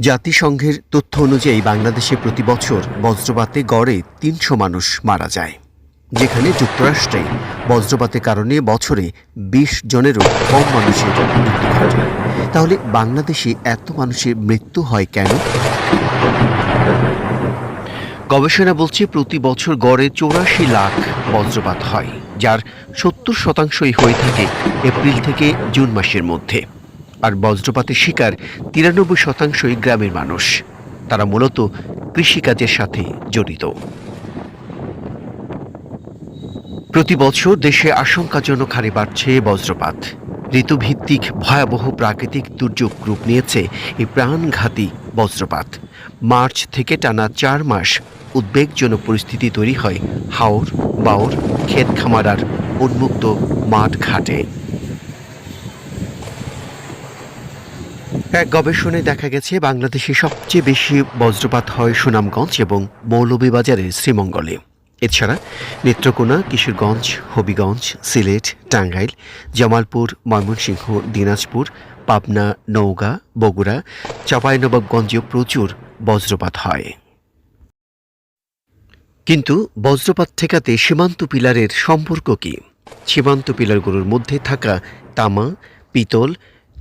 জাতিসংঘের তথ্য অনুযায়ী বাংলাদেশে প্রতি বছর বজ্রপাতে গড়ে তিনশো মানুষ মারা যায়। যেখানে যুক্তরাষ্ট্রে বজ্রপাতের কারণে বছরে বিশ জনেরও কম মানুষের মৃত্যু ঘটে। তাহলে বাংলাদেশে এত মানুষের মৃত্যু হয় কেন? গবেষণা বলছে প্রতি বছর গড়ে চৌরাশি লাখ বজ্রপাত হয়, যার সত্তর শতাংশই হয়ে থাকে এপ্রিল থেকে জুন মাসের মধ্যে। আর বজ্রপাতের শিকার তিরানব্বই শতাংশই গ্রামের মানুষ। তারা মূলত কৃষিকাজের সাথে জড়িত। প্রতি বছর দেশে আশঙ্কাজনক হারে বাড়ছে বজ্রপাত। ঋতুভিত্তিক ভয়াবহ প্রাকৃতিক দুর্যোগ রূপ নিয়েছে এই প্রাণঘাতী বজ্রপাত। মার্চ থেকে টানা চার মাস উদ্বেগজনক পরিস্থিতি তৈরি হয় হাওর, বাওর ক্ষেত খামার আর উন্মুক্ত মাঠ ঘাটে এক গবেষণায় দেখা গেছে, বাংলাদেশে সবচেয়ে বেশি বজ্রপাত হয় সুনামগঞ্জ এবং মৌলভীবাজারের শ্রীমঙ্গলে। এছাড়া নেত্রকোনা, কিশোরগঞ্জ, হবিগঞ্জ, সিলেট, টাঙ্গাইল, জামালপুর, ময়মনসিংহ, দিনাজপুর, পাবনা, নওগাঁ, বগুড়া, চাঁপাইনবাবগঞ্জেও প্রচুর বজ্রপাত হয়। কিন্তু বজ্রপাত ঠেকাতে সীমান্ত পিলারের সম্পর্ক কি? সীমান্ত পিলারগুলোর মধ্যে থাকা তামা, পিতল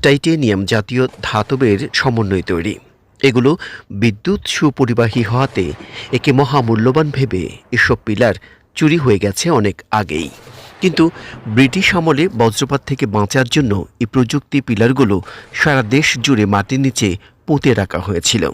টাইটেনিয়াম জাতীয় ধাতবের সমন্বয় তৈরি। এগুলো বিদ্যুৎ সুপরিবাহী হওয়াতে একে মহামূল্যবান ভেবে এসব পিলার চুরি হয়ে গেছে অনেক আগেই। কিন্তু ব্রিটিশ আমলে বজ্রপাত থেকে বাঁচার জন্য এই প্রযুক্তি পিলারগুলো সারা দেশ জুড়ে মাটির নিচে পুঁতে রাখা হয়েছিল।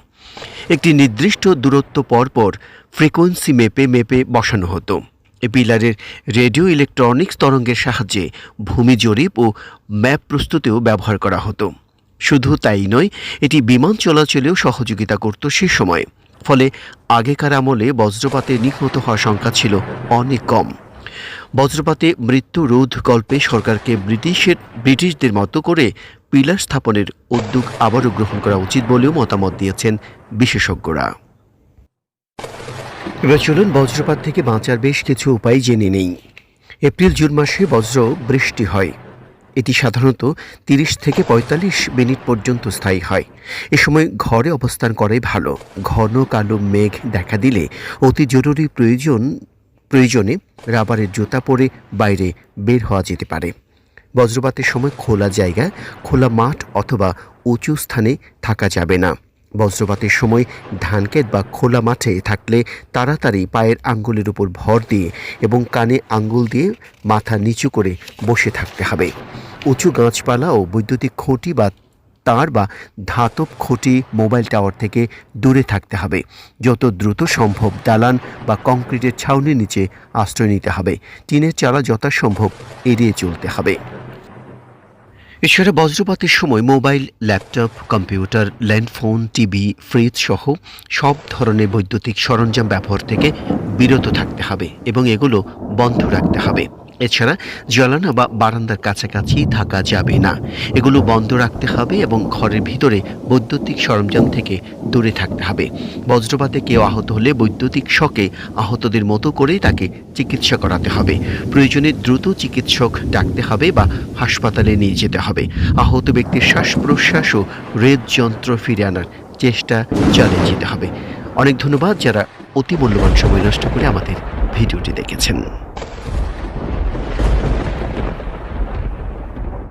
একটি নির্দিষ্ট দূরত্ব পর পর ফ্রিকোয়েন্সি মেপে মেপে বসানো হতো। পিলারের রেডিও ইলেকট্রনিক্স তরঙ্গের সাহায্যে ভূমি জরিপ ও ম্যাপ প্রস্তুতেও ব্যবহার করা হতো। শুধু তাই নয়, এটি বিমান চলাচলেও সহযোগিতা করত সে সময়। ফলে আগেকার আমলে বজ্রপাতে নিহত হওয়ার সংখ্যা ছিল অনেক কম। বজ্রপাতে মৃত্যু রোধ গল্পে সরকারকে ব্রিটিশের, ব্রিটিশদের মতো করে পিলার স্থাপনের উদ্যোগ আবারও গ্রহণ করা উচিত বলেও মতামত দিয়েছেন বিশেষজ্ঞরা। এবার চলুন বজ্রপাত থেকে বাঁচার বেশ কিছু উপায় জেনে নেই। এপ্রিল, জুন মাসে বজ্র, বৃষ্টি হয়। এটি সাধারণত তিরিশ থেকে পঁয়তাল্লিশ মিনিট পর্যন্ত স্থায়ী হয়। এ সময় ঘরে অবস্থান করাই ভালো। ঘন কালো মেঘ দেখা দিলে অতি জরুরি প্রয়োজন, প্রয়োজনে রাবারের জুতা পরে বাইরে বের হওয়া যেতে পারে। বজ্রপাতের সময় খোলা জায়গা, খোলা মাঠ অথবা উঁচু স্থানে থাকা যাবে না। বজ্রপাতের সময় ধানক্ষেত বা খোলা মাঠে থাকলে তাড়াতাড়ি পায়ের আঙ্গুলের উপর ভর দিয়ে এবং কানে আঙ্গুল দিয়ে মাথা নিচু করে বসে থাকতে হবে। উঁচু গাছপালা ও বৈদ্যুতিক খুঁটি বা তার বা ধাতব খুঁটি মোবাইল টাওয়ার থেকে দূরে থাকতে হবে। যত দ্রুত সম্ভব দালান বা কংক্রিটের ছাউনির নিচে আশ্রয় নিতে হবে। টিনের চারা যথাসম্ভব এড়িয়ে চলতে হবে। এছাড়া বজ্রপাতের সময় mobile, laptop, computer, landphone, TV, fridge সহ সব ধরনের বৈদ্যুতিক সরঞ্জাম ব্যবহার থেকে বিরত থাকতে হবে এবং এগুলো বন্ধ রাখতে হবে। এছাড়া জ্বালানা বা বারান্দার কাছাকাছি থাকা যাবে না। এগুলো বন্ধ রাখতে হবে এবং ঘরের ভিতরে বৈদ্যুতিক সরঞ্জাম থেকে দূরে থাকতে হবে। বজ্রপাতে কেউ আহত হলে বৈদ্যুতিক শকে আহতদের মতো করে তাকে চিকিৎসা করাতে হবে। প্রয়োজনে দ্রুত চিকিৎসক ডাকতে হবে বা হাসপাতালে নিয়ে যেতে হবে। আহত ব্যক্তির শ্বাস প্রশ্বাস ও হৃদযন্ত্র ফিরে আনার চেষ্টা চালিয়ে যেতে হবে। অনেক ধন্যবাদ যারা অতি মূল্যবান সময় নষ্ট করে আমাদের ভিডিওটি দেখেছেন।